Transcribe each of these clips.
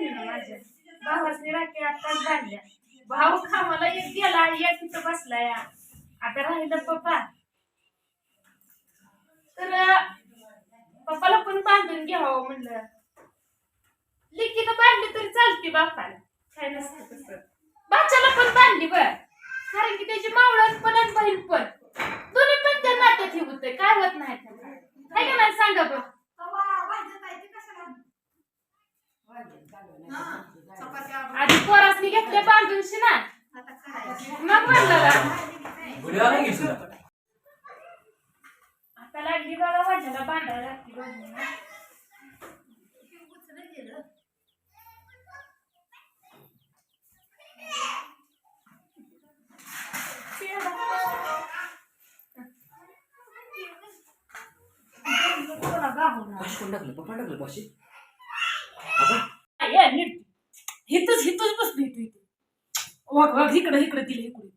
बहिणीनं माझ्या. भावासनी राखी आत्ताच बांधल्या. भाऊ खामाला एक गेला एक तिथं बसला या आता राहिलं पप्पा. तर पप्पाला पण बांधून घ्यावं म्हणलं. लिकीनं बांधली तरी चालते बापाला. काय नसतं तसं. बाच्याला पण बांधली बर. कारण की त्याची मावळण पण आणि बहीण पण. दोन्ही पण त्या नात्यात ठेवत काय होत नाही हाय का नाही? सांगा बरं. आधी पोरासनी घेतले बांधून शिना. मग म्हणलं गुढीला नाही घेतलं. आता लागली बघा माझ्याला बांधायला लागली बांधून. कोण टाकलं? पप्पा टाकलं पाशी आता ये, नीट. हिथंच हिथंच बसली तू इथे वाघ वाघ इकडं इकडं दिले इकडे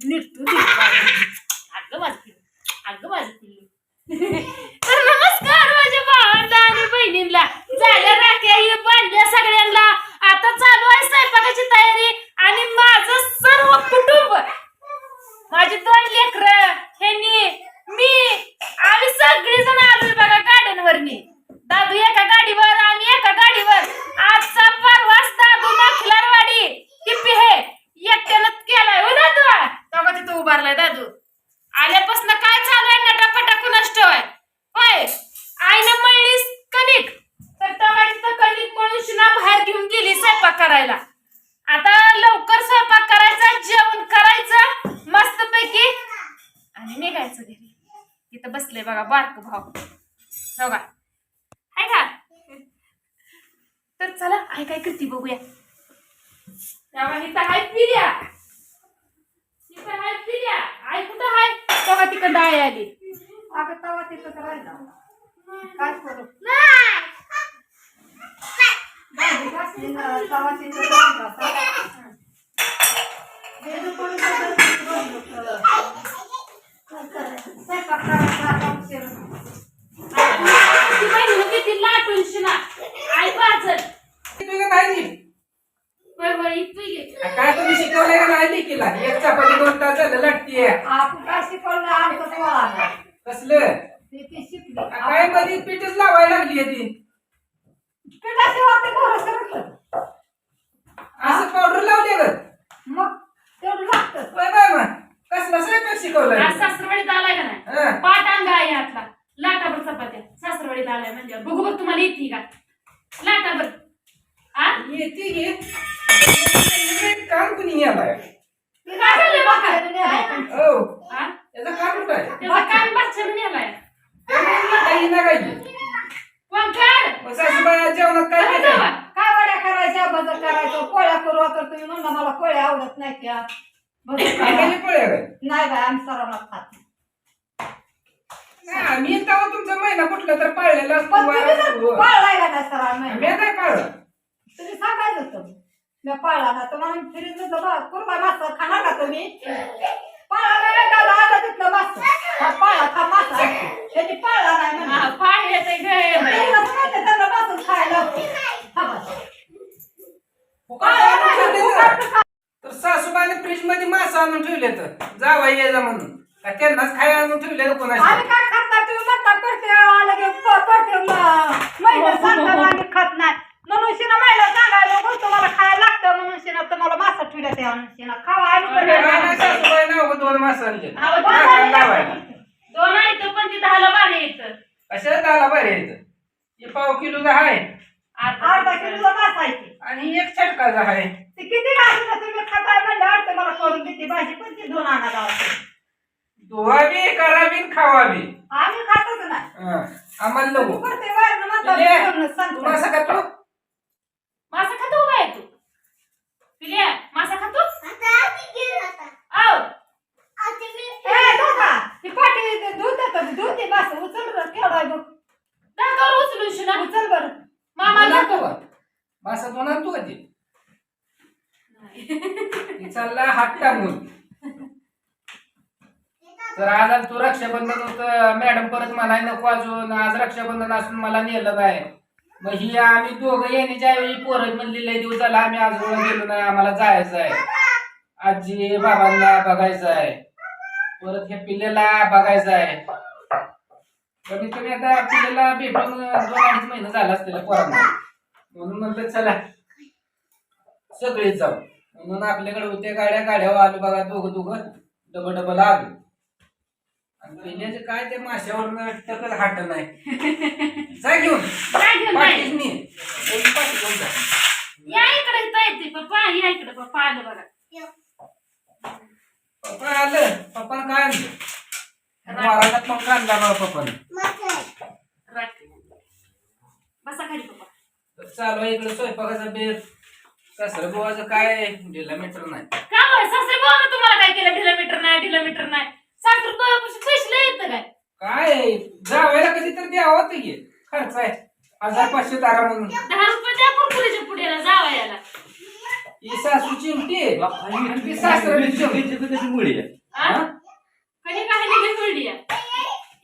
नीट तू अगं माझं पिल्लू अगं माझं पिल्लू तर नमस्कार माझ्या भावांना आणि बहिणींना झाल्या राख्या ही बांधल्या सगळ्यांना आता चालू आहे स्वयंपाकाची तयारी आणि माझं सर्व कुटुंब माझी दोन लेकर ह्यांनी मी आम्ही सगळी जण आलोय बघा गाड्यांवरनी दादू एका गाडीवर आम्ही एका गाडीवर आजचा परवाच दादू नखलारवाडी टिप्पी हे एकट्यानं केलाय हो दादू तेव्हा तिथं उभारलाय दादू आल्यापासून काय चालू आहे नटाफटा कुणास ठेवाय होय आईनं मळलीस कणिक तर तेव्हा तिथं शिना बाहेर घेऊन गेली स्वयंपाक करायला. आता लवकर स्वयंपाक करायचा जेवण करायचं मस्तपैकी. आणि निघायचं घरी. तिथं बसले बघा बारक भाऊ. हो का? आहे का? तर चला आई काय करते बघूया. तेव्हा हाय पिल्या. हाय पिल्या. आई कुठं हाय? तेव्हा तिकडं आली. अगं तवा तिथं राहिला. काय करू? काय तुम्ही शिकवलंय का? नाही लेकीला एक चपाती दोन तास झालं लटतीये आपण काय शिकवलं आमचं पोळा कसलं ती ती शिकली काय मध्ये पीठच लावायला लागली आहे ती पिठाशिवाय ते घोरं सरकलं. असं पावडर लावले ग मग तेवढं लागतं बाय बाय मग कसला स्वयंपाक शिकवलाय आज सासरवाडीत आलाय का नाही हं. पाट अंगा आहे हातला लाटाभर चपात्या सासरवाडीत आलाय म्हणजे बघू बघ तुम्हाला येते का? लाटाभर हा येते घे काम कुणी यालाय ते काय झालं. हो. हा? काम कुठं आहे? त्याचा नेलाय काही ना काही सासूबाई जेवणात काय काय केलं? काय वड्या करायच्या? बदल करायचं? पोळ्या करू तर तुम्ही म्हणला मला पोळ्या आवडत नाही त्या काय? नाही बाय आम्ही सर्वांना खात नाही. आम्ही तेव्हा तुमचा महिना कुठला तर पाळलेला असतो पण तुम्ही जर वा- पाळला का मी नाही पाळलं. तुम्ही सांगायचं होतं. मी पाळला ना तुम्हाला फिरीत नव्हतं बा. कुरबा मासा खाणार का तुम्ही? पाळला नाही का आला तिथलं मास? हा पाळला खा मासा. त्याची पाळला नाही हा, बाई. त्यांना खायला. हा तर. तर सासूबाईने फ्रीजमध्ये मासा आणून ठेवले तर जावा ये जा म्हणून. का त्यांनाच खाय आणून ठेवले तर आम्ही काय महिला सांगतात आम्ही खात नाही. म्हणून शिना महिला सांगायला मग तुम्हाला खायला लागतं. म्हणून शिना तुम्हाला मासा ठेवल्या ते आणून शिना खावा दोन मासा आणले अहो, नाकाला लावायला दोन आहे तर पण ती दहाला भाडे येत कशाला दाला बरे येत हे पाव किलोचा आहे. अर्धा किलोचा मासा आहे. आणि एक छटकाचा आहे. ते किती घासून तुम्ही खाताय म्हणजे अर्थ मला करून देते. भाजी पण ती दोन आणा लावते धुवावी करावी खावावी आम्ही खातच नाही हं. आम्हाला नको करते. मासा खातो मासा खातो काय तू पिल्या मासा खातो आव ए, धोका. ती पाठी ते दूध देतं, दूध दे. उचल बरं, केवढा आहे बघ. दाखव उचलून शिना उचल बरं. मामा दोन दाखव आणतो का? मासा दोन आणतो का ते चालला हात टाकून तर आज आज तू रक्षाबंधन होतं मॅडम परत मला नको अजून. आज रक्षाबंधन असून मला नेलं काय मग ही आम्ही दोघं येण्याच्या वेळी पोरं म्हणली लय दिवस झाला आम्ही आजोबा गेलो नाही आम्हाला जायचं आहे. आजी बाबांना बघायचं आहे. परत हे पिल्लेला बघायचं आहे. कमीत कमी आता पिल्लेला भेटून दोन अडीच महिना झाला असतील पोरांना. म्हणून म्हणलं चला सगळेच जाऊ. म्हणून आपल्याकडे होत्या गाड्या गाड्या आलो बघा दोघं दोघं डबल डबल आलो पिल्ल्याचे काय ते माशावर टकल हाट नाही. जा घेऊन. काय घेऊन पाठीच? नाही एक पाठी घेऊन जा. या इकडे येते पप्पा. या इकडे पप्पा आलं बघा. पप्पा आलं. काय आणलं महाराजात पण काढला बघा पप्पानं. रात्री बसा खाली पप्पा. तर चालू आहे इकडे स्वयंपाकाचा बेत. सासरं बुवाचं काय? ढिला मीटर नाही. का सासरे बोला तुम्हाला काय केलं? किलोमीटर नाही किलोमीटर नाही. सासरे पैसे लय येतं काय? काय? जावायला कधी तर द्यावं ते घे. खर्च आहे. हजार पाचशे तारा म्हणून. दहा रुपये द्या कुरकुरीच्या पुढेला जावा याला ही सासू चिमटी आणि ती सासरं चिमटी मुळी आहे. हा? कधी काही निघून मिळली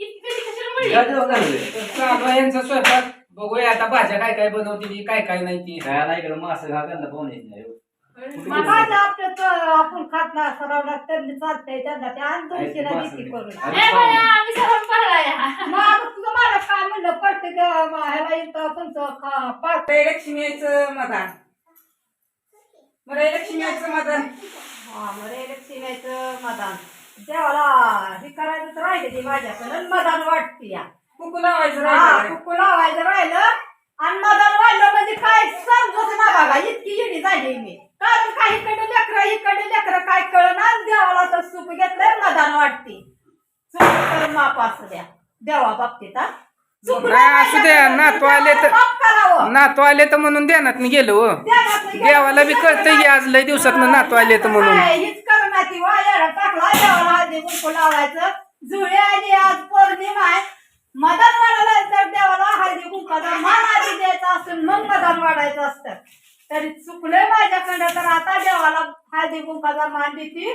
इतकी कधी कशाला मिळली काय जेवण झालं. रे? तर चालू आहे यांचा स्वयंपाक. बघूया आता भाज्या काय काय बनवते काय काय नाही ती. काय नाही इकडे मासे घा त्यांना पाहून येत नाही. माझं आपलं तर आपण खात सरावला त्यांनी चालतंय त्यांना ते आणि दोनशेला देते करून. आम्ही सर्व पाळलाय मग तुझं मला काय म्हणलं पडते ह्याला इथं तुमचं खा- पाळ लक्ष्मीचं मतदान. बरं लक्ष्मीचं मतदान. हा मरे लक्ष्मीचं मदान देवाला हे करायचं तर राहिलं ते माझ्याकडं मदान वाटते या. कुकू लावायचं हा राहिलं. कुकू लावायचं राहिलं आणि मदान वाढलं म्हणजे काय समजत ना बघा इतकी येडी झाली मी. कडे लेकरं इकडे लेकरं काय कळना देवाला तर सुख घेतलंय मदान वाटते. चूक तर माप असू द्या. देवा बाबतीत हा? चुकलं नाही, असू द्या, नातू आले तर- माफ करावं. नातू आले तर म्हणून देण्यात गेलो. हो. देवाचं देवाला बी कळतंय की आज लय दिवसात नातू आले तर म्हणून. काय, हीच करणं ती वायाला टाकला. देवाला कुंकू लावायचं. जुळे आली आज पौर्णिमा आहे. मदन वाढायला तर देवाला हळदी कुंकाचा मान आधी द्यायचा असून मग मदन वाढायचं असतं तरी चुकले माझ्याकडं तर आता देवाला हळदी कुंकाचा मान देते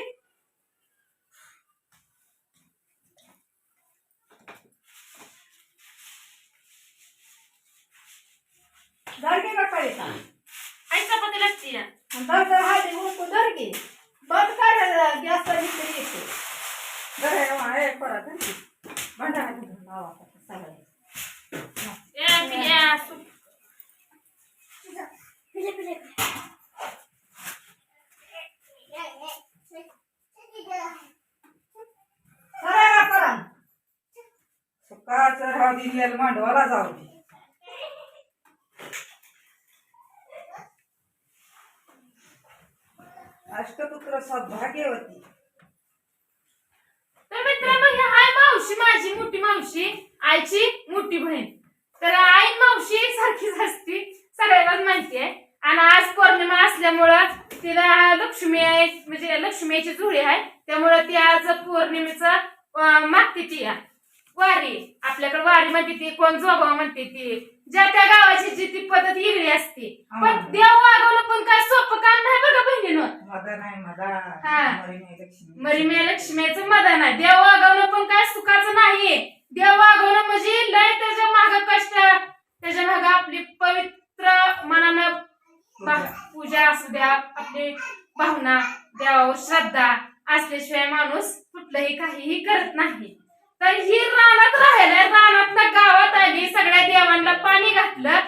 धरके का कळीचा आई चपाती लागते या नंतर हळदी कुंकू धरके बंद कर गॅस इकडे येते बरं आहे, परत हं. भांडणा कुठून लावायचं सगळे ए, पिल्या, सु- करा करा सुकाचं राहू मांडवाला जाऊ दे अष्टपुत्र सौभाग्यवती तर मित्रांनो ही हाय मावशी माझी मोठी मावशी आईची मोठी बहीण. तर आई मावशी सारखीच असती सगळ्यांनाच माहिती आहे. आणि आज पौर्णिमा असल्यामुळं तिला लक्ष्मी आहे म्हणजे लक्ष्मीची जुळी आहे. त्यामुळं ती आज पौर्णिमेचा मागते ती या. वारी. आपल्याकडे वारी म्हणते ती कोण जोगाव म्हणते ती. ज्या त्या गावाची जी ती पद्धत वेगळी असते. पण देव वागवणं पण काय सोपं काम नाही बघा बहिणीनं? मदन आहे हा. मदन मरिमे लक्ष्मी. मरिम्या लक्ष्मीचं मदन आहे. देव वागवणं पण काय सुखाचं नाही. देव वागवणं म्हणजे लय त्याच्या माग कष्ट. त्याच्या माग आपली पवित्र मनानं बा- पूजा असू द्या आपली भावना देवावर श्रद्धा असल्याशिवाय माणूस कुठलंही काहीही करत नाही. तर ही रानात राहिल्या रानात गावात आली सगळ्या देवांना पाणी घातलं.